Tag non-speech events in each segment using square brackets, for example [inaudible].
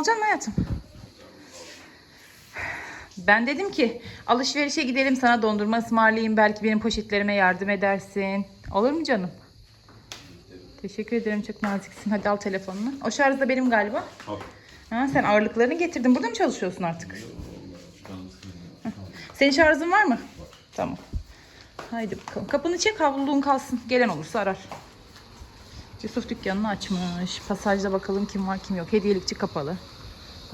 alacak hayatım? Ben dedim ki alışverişe gidelim sana dondurma ısmarlayayım. Belki benim poşetlerime yardım edersin. Olur mu canım? Teşekkür ederim çok naziksin. Hadi al telefonunu. O şarj da benim galiba. Al. Ha, sen ağırlıklarını getirdin. Burada mı çalışıyorsun artık? Senin şarjın var mı? Tamam. Haydi bakalım. Kapını çek havluluğun kalsın. Gelen olursa arar. Yusuf dükkanını açmış. Pasajda bakalım kim var kim yok. Hediyelikçi kapalı.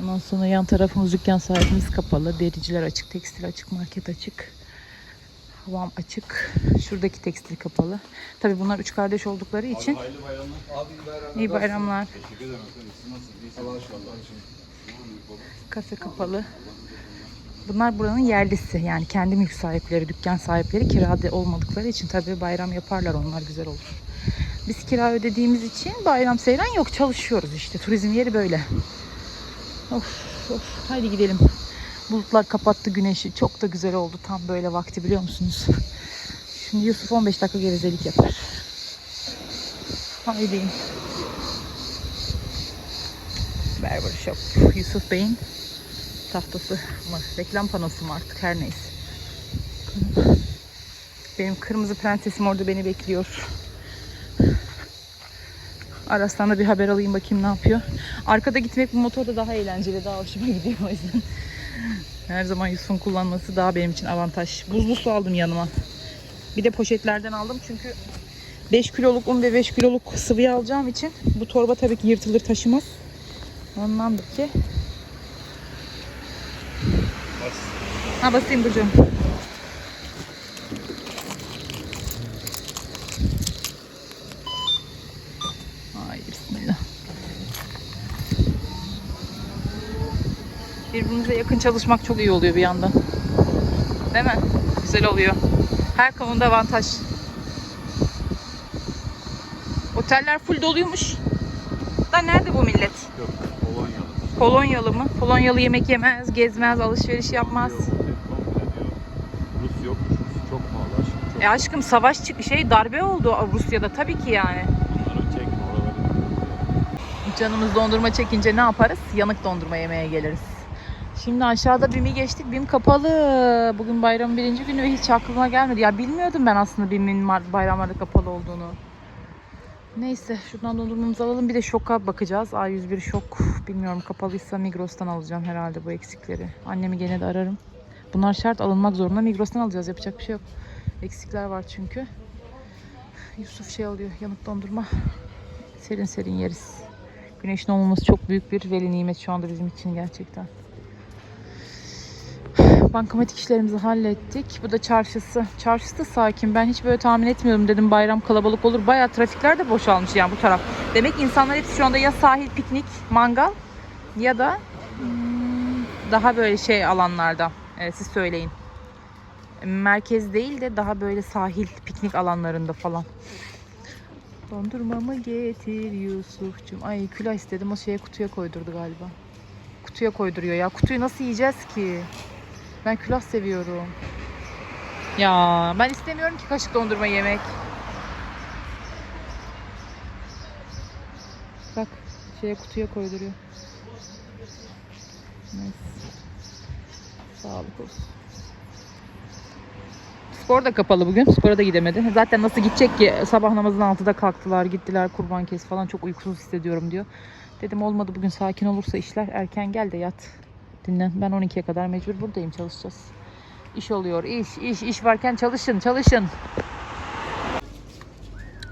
Ondan sonra yan tarafımız dükkan sahibimiz kapalı. Dericiler açık, tekstil açık, market açık. Havam açık. Şuradaki tekstil kapalı. Tabii bunlar üç kardeş oldukları için. Hayırlı bayramlar. Abi iyi bayramlar. İyi bayramlar. Teşekkür ederim efendim. Siz nasılsınız? İyisiniz? Allah'a şükür. Kafe kapalı. Bunlar buranın yerlisi. Yani kendi mülk sahipleri, dükkan sahipleri kirada olmadıkları için tabii bayram yaparlar onlar güzel olur. Biz kira ödediğimiz için bayram seyran yok. Çalışıyoruz işte. Turizm yeri böyle. Of of. Haydi gidelim. Bulutlar kapattı güneşi. Çok da güzel oldu. Tam böyle vakti biliyor musunuz? Şimdi Yusuf 15 dakika gevezelik yapar. Haydi. Barber Shop. Yusuf Bey'in tahtası mı? Reklam panosu mu artık her neyse. Benim kırmızı prensesim orada beni bekliyor. Aras'tan da bir haber alayım bakayım ne yapıyor. Arkada gitmek bu motorda daha eğlenceli, daha hoşuma gidiyor o yüzden. Her zaman Yusuf'un kullanması daha benim için avantaj. Buzlu su aldım yanıma. Bir de poşetlerden aldım çünkü 5 kiloluk un ve 5 kiloluk sıvıyı alacağım için bu torba tabii ki yırtılır taşımaz. Ondandır ki. Ha basayım Burcu'm. Ay bismillah. Birbirimize yakın çalışmak çok iyi oluyor bir yandan. Değil mi? Güzel oluyor. Her konuda avantaj. Oteller full doluymuş. Da nerede bu millet? Yok. Polonyalı. Polonyalı mı? Polonyalı yemek yemez, gezmez, alışveriş yapmaz. Yok, komple diyor. Rus yok. Rus çok pahalı aşkım. Çok. E aşkım savaş çık şey darbe oldu Rusya'da tabii ki yani. Canımız dondurma çekince ne yaparız? Yanık dondurma yemeye geliriz. Şimdi aşağıda BİM'i geçtik. BİM kapalı. Bugün bayramın birinci günü ve hiç aklıma gelmedi. Ya bilmiyordum ben aslında BİM'in bayramlarda kapalı olduğunu. Neyse şuradan dondurmamızı alalım. Bir de şoka bakacağız. A101 şok. Bilmiyorum kapalıysa Migros'tan alacağım herhalde bu eksikleri. Annemi gene de ararım. Bunlar şart alınmak zorunda. Migros'tan alacağız. Yapacak bir şey yok. Eksikler var çünkü. Yusuf şey alıyor. Yanık dondurma. Serin serin yeriz. Güneşin olmaması çok büyük bir veli nimet şu anda bizim için gerçekten. Bankamatik işlerimizi hallettik. Bu da çarşısı. Çarşısı da sakin. Ben hiç böyle tahmin etmiyordum dedim bayram kalabalık olur. Bayağı trafikler de boşalmış yani bu taraf. Demek insanlar hepsi şu anda ya sahil, piknik, mangal ya da hmm, daha böyle şey alanlarda. Evet, siz söyleyin. Merkez değil de daha böyle sahil, piknik alanlarında falan. Dondurmamı getir Yusuf'cum. Ay külah istedim o şeye kutuya koydurdu galiba. Kutuya koyduruyor ya. Kutuyu nasıl yiyeceğiz ki? Ben külah seviyorum. Ya ben istemiyorum ki kaşık dondurma yemek. Bak şeye kutuya koyduruyor. Neyse. Sağlık olsun. Spor da kapalı bugün. Spora da gidemedi. Zaten nasıl gidecek ki? Sabah namazının 6'da kalktılar, gittiler kurban kes falan. Çok uykusuz hissediyorum diyor. Dedim olmadı bugün sakin olursa işler erken gel de yat. Dinlen. Ben 12'ye kadar mecbur buradayım çalışacağız. İş oluyor. iş, iş, iş varken çalışın, çalışın.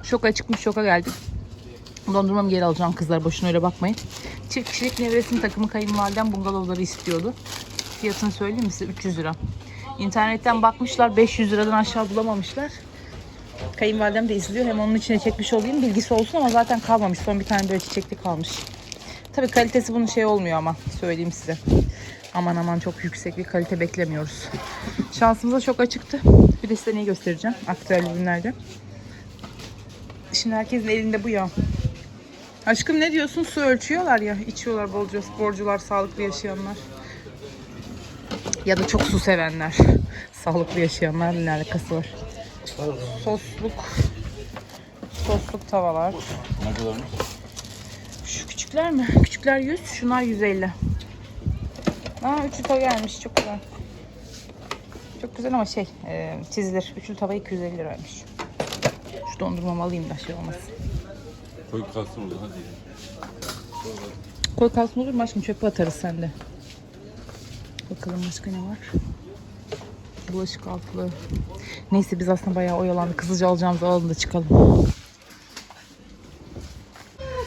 Şoka çıkmış, şoka geldik. Dondurmamı geri alacağım kızlar. Boşuna öyle bakmayın. Çift kişilik nevresim takımı kayınvalidem bungalovları istiyordu. Fiyatını söyleyeyim mi size? 300 lira. İnternetten bakmışlar 500 liradan aşağı bulamamışlar. Kayınvalidem de izliyor. Hem onun içine çekmiş olayım bilgisi olsun ama zaten kalmamış. Son bir tane böyle çiçekli kalmış. Tabii kalitesi bunun şey olmuyor ama söyleyeyim size. Aman aman çok yüksek bir kalite beklemiyoruz. Şansımıza çok açıktı. Bir de size neyi göstereceğim aktüel ürünlerde. Şimdi herkesin elinde bu ya. Aşkım ne diyorsun? Su ölçüyorlar ya. içiyorlar bolca sporcular, sağlıklı yaşayanlar. Ya da çok su sevenler. Sağlıklı yaşayanlarla ne alakası var? Sosluk. Sosluk tavalar. Ne kadarmış? Şu küçükler mi? Küçükler 100, şunlar 150. Aa üçlü tava gelmiş. Çok güzel. Çok güzel ama şey e, çizilir. Üçlü tava 250 liraymış. Şu dondurmamı alayım da şey olmasın. Koy kalsın orada hadi. Koy kalsın olur mu aşkım? Çöpe atarız sende. Bakalım başka ne var? Bulaşık altlığı. Neyse biz aslında bayağı oyalandık. Hızlıca alacağımızı alalım da çıkalım.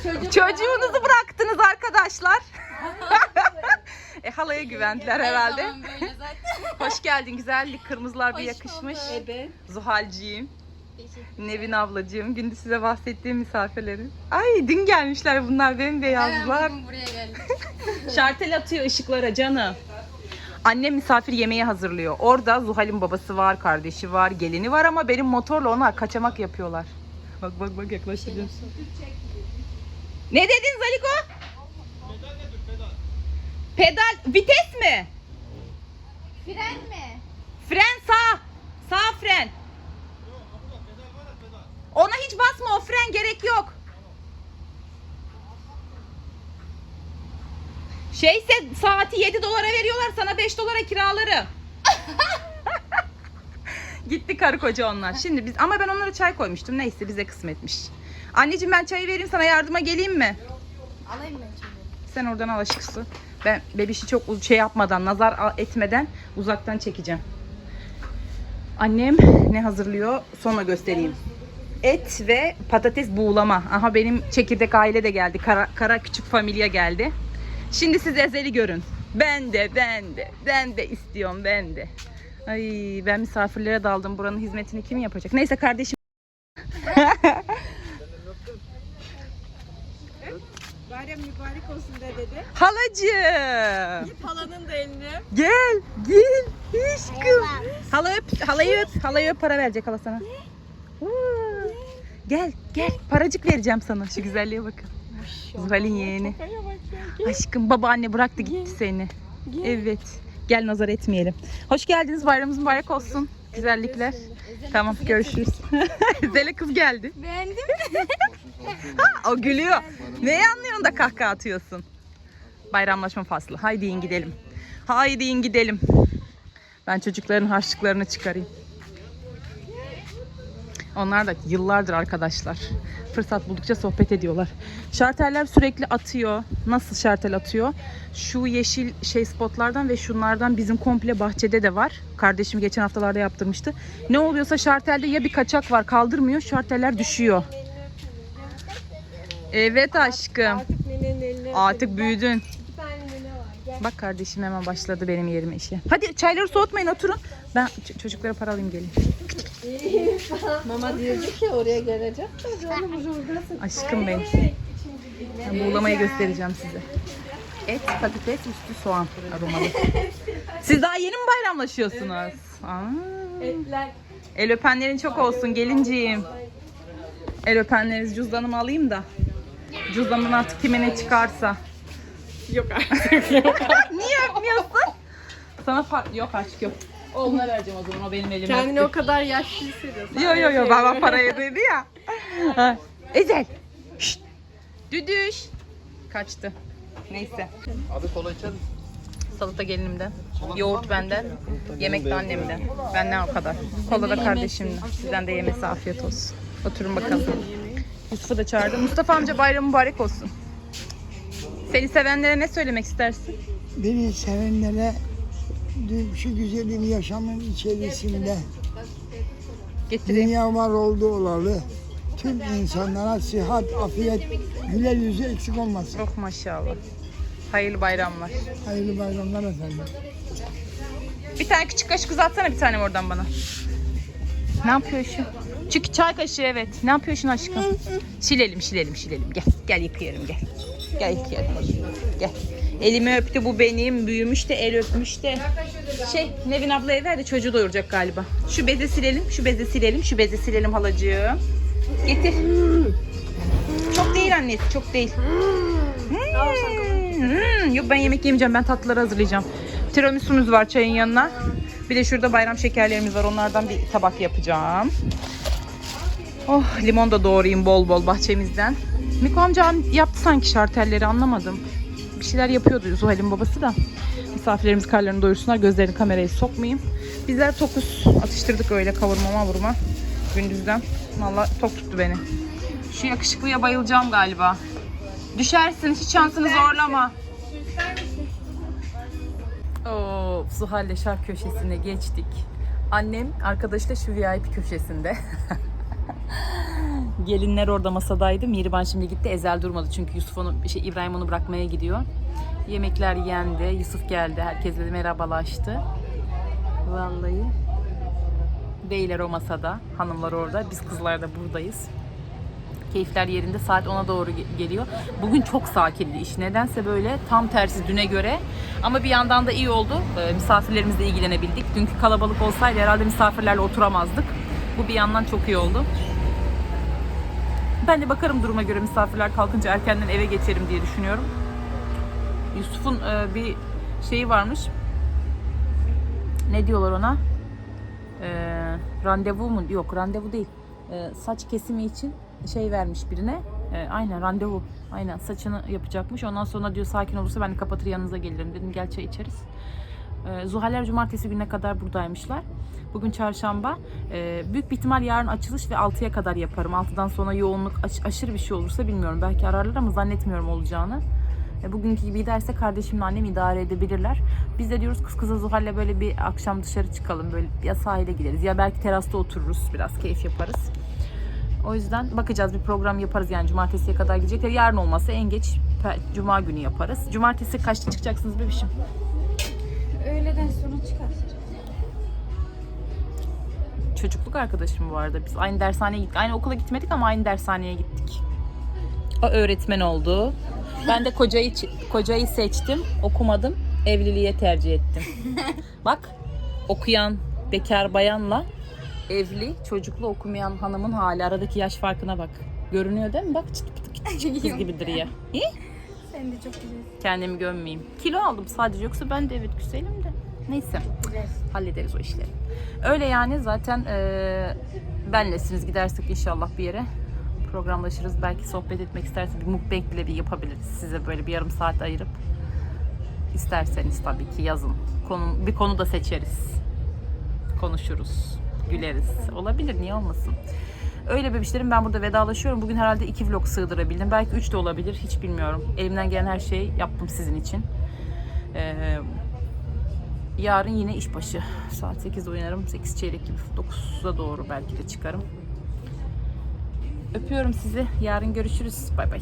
Çocuğunuzu bıraktınız arkadaşlar. [laughs] e halaya güvendiler herhalde. Hoş geldin güzellik. Kırmızılar bir yakışmış. Zuhalciğim. Nevin ablacığım. Gündüz size bahsettiğim misafirlerim. Ay dün gelmişler bunlar buraya geldim. [laughs] Şartel atıyor ışıklara canım. Annem misafir yemeği hazırlıyor. Orada Zuhal'in babası var, kardeşi var, gelini var ama benim motorla onlar kaçamak yapıyorlar. Bak bak bak yaklaştıracağım. Ne dedin Zaliko? Pedal, vites mi? Şeyse saati 7 dolara veriyorlar sana 5 dolara kiraları. [laughs] Gitti karı koca onlar. Şimdi biz ama ben onlara çay koymuştum. Neyse bize kısmetmiş. Anneciğim ben çayı vereyim sana yardıma geleyim mi? Alayım ben şimdi. Sen oradan al aşkısı. Ben bebişi çok şey yapmadan, nazar etmeden uzaktan çekeceğim. Annem ne hazırlıyor? Sonra göstereyim. Et ve patates buğulama. Aha benim çekirdek aile de geldi. Kara, kara küçük familya geldi. Şimdi siz Ezel'i görün. Ben de, ben de, ben de istiyorum, ben de. Ay ben misafirlere daldım. Buranın hizmetini kim yapacak? Neyse kardeşim. [laughs] Bayram mübarek olsun de dedi. Halacığım. Halanın da elini. Gel, gel. Aşkım. Hala öp, halayı öp. Halayı öp para verecek hala sana. Gel, gel. Paracık vereceğim sana. Şu güzelliğe bakın. Zuhal'in yeğeni. Aşkım babaanne bıraktı gitti seni. Evet. Gel nazar etmeyelim. Hoş geldiniz. Bayramımız mübarek olsun. Güzellikler. Tamam görüşürüz. Zele [laughs] kız geldi. Beğendin [laughs] Ha, o gülüyor. Neyi anlıyorsun da kahkaha atıyorsun? Bayramlaşma faslı. Haydi in gidelim. Haydi in gidelim. Ben çocukların harçlıklarını çıkarayım. Onlar da yıllardır arkadaşlar. Fırsat buldukça sohbet ediyorlar. Şarteller sürekli atıyor. Nasıl şartel atıyor? Şu yeşil şey spotlardan ve şunlardan bizim komple bahçede de var. Kardeşim geçen haftalarda yaptırmıştı. Ne oluyorsa şartelde ya bir kaçak var kaldırmıyor şarteller düşüyor. Evet aşkım. Artık büyüdün. Bak kardeşim hemen başladı benim yerime işe. Hadi çayları soğutmayın oturun. Ben çocuklara para alayım geleyim. Mama diyecek ki oraya buradasın. Aşkım benim. Ben buğulamayı göstereceğim size. Et, patates, üstü soğan aromalı. Siz daha yeni mi bayramlaşıyorsunuz? Aa. Etler. El öpenlerin çok olsun gelinciğim. El öpenleriniz cüzdanımı alayım da. Cüzdanımın artık kime ne çıkarsa. Yok artık. [laughs] Niye öpmüyorsun? Sana fa- yok aşk yok. Onunla vereceğim o zaman o benim elime. Kendini o kadar yaşlı hissediyorsun. Yo yo yo baba parayı dedi ya. [laughs] Ha, Ezel. Şşt. Düdüş. Kaçtı. Neyse. Abi kola içer misin? Salata gelinimden. Yoğurt benden. Yemek de annemden. Benden o kadar. Kola da kardeşimden. Sizden de yemesi afiyet olsun. Oturun bakalım. Yusuf'u da çağırdım. Mustafa amca bayramı mübarek olsun. Seni sevenlere ne söylemek istersin? Beni sevenlere şu güzelim yaşamın içerisinde Getireyim. dünya var oldu olalı tüm insanlara sıhhat, afiyet, güler yüzü eksik olmasın. Oh maşallah. Hayırlı bayramlar. Hayırlı bayramlar efendim. Bir tane küçük kaşık uzatsana bir tane oradan bana. Ne yapıyor şu? Çünkü çay kaşığı evet. Ne yapıyorsun aşkım? Silelim silelim silelim. Gel gel yıkayalım gel. Gel yıkayalım. Gel. Elimi öptü bu benim. Büyümüş de el öpmüş de. Şey Nevin ablaya ver de çocuğu doyuracak galiba. Şu beze silelim, şu beze silelim, şu beze silelim halacığım. Getir. Çok değil annesi, çok değil. Hmm, hmm. Yok ben yemek yemeyeceğim. Ben tatlıları hazırlayacağım. Tiramisu'muz var çayın yanına. Bir de şurada bayram şekerlerimiz var. Onlardan bir tabak yapacağım. Oh limon da doğrayayım bol bol bahçemizden. Miko amca yaptı sanki şartelleri anlamadım. Bir şeyler yapıyordu Zuhal'in babası da. Misafirlerimiz karlarını doyursunlar. Gözlerini kameraya sokmayayım. Bizler tokuz atıştırdık öyle kavurma vurma gündüzden. Valla tok tuttu beni. Şu yakışıklıya bayılacağım galiba. Düşersin hiç şansını zorlama. Oo, Zuhal'le şark köşesine geçtik. Annem arkadaşla şu VIP köşesinde. [laughs] Gelinler orada masadaydı. Mihriban şimdi gitti. Ezel durmadı çünkü Yusuf onu, şey, İbrahim onu bırakmaya gidiyor. Yemekler yendi. Yusuf geldi. Herkesle de merhabalaştı. Vallahi. Beyler o masada. Hanımlar orada. Biz kızlar da buradayız. Keyifler yerinde. Saat 10'a doğru ge- geliyor. Bugün çok sakindi iş. Nedense böyle tam tersi düne göre. Ama bir yandan da iyi oldu. Ee, misafirlerimizle ilgilenebildik. Dünkü kalabalık olsaydı herhalde misafirlerle oturamazdık. Bu bir yandan çok iyi oldu. Ben de bakarım duruma göre misafirler kalkınca erkenden eve geçerim diye düşünüyorum. Yusuf'un e, bir şeyi varmış. Ne diyorlar ona? E, randevu mu? Yok randevu değil. E, saç kesimi için şey vermiş birine. E, aynen randevu. Aynen saçını yapacakmış. Ondan sonra diyor sakin olursa ben kapatır yanınıza gelirim. Dedim gel çay içeriz. E, Zuhaller cumartesi gününe kadar buradaymışlar. Bugün çarşamba. E, büyük bir ihtimal yarın açılış ve 6'ya kadar yaparım. 6'dan sonra yoğunluk aş- aşırı bir şey olursa bilmiyorum. Belki ararlar ama zannetmiyorum olacağını. E, bugünkü gibi giderse kardeşimle annem idare edebilirler. Biz de diyoruz kız kıza Zuhal'le böyle bir akşam dışarı çıkalım. Böyle ya sahile gideriz ya belki terasta otururuz. Biraz keyif yaparız. O yüzden bakacağız bir program yaparız yani cumartesiye kadar gidecekler. Yarın olmazsa en geç cuma günü yaparız. Cumartesi kaçta çıkacaksınız bebişim? Öğleden sonra çıkar. Çocukluk arkadaşım bu arada. Biz aynı dershaneye gittik. Aynı okula gitmedik ama aynı dershaneye gittik. O öğretmen oldu. Ben de kocayı kocayı seçtim, okumadım, evliliğe tercih ettim. [laughs] Bak, okuyan bekar bayanla evli, çocuklu okumayan hanımın hali aradaki yaş farkına bak. Görünüyor değil mi? Bak çıt pıt küçük kız [laughs] gibidir ya. İyi. Sen de çok güzelsin. Kendimi gömmeyeyim. Kilo aldım sadece yoksa ben de evet güzelim de. Neyse hallederiz o işleri. Öyle yani zaten eee benlesiniz gidersek inşallah bir yere programlaşırız. Belki sohbet etmek isterseniz bir mukbang bile bir yapabiliriz. Size böyle bir yarım saat ayırıp isterseniz tabii ki yazın. Konu, bir konu da seçeriz. Konuşuruz, güleriz. Olabilir niye olmasın. Öyle bebişlerim ben burada vedalaşıyorum. Bugün herhalde iki vlog sığdırabildim. Belki üç de olabilir. Hiç bilmiyorum. Elimden gelen her şeyi yaptım sizin için. Ee, yarın yine işbaşı. Saat 8'de uyanırım. 8 çeyrek gibi 9'a doğru belki de çıkarım. Öpüyorum sizi. Yarın görüşürüz. Bay bay.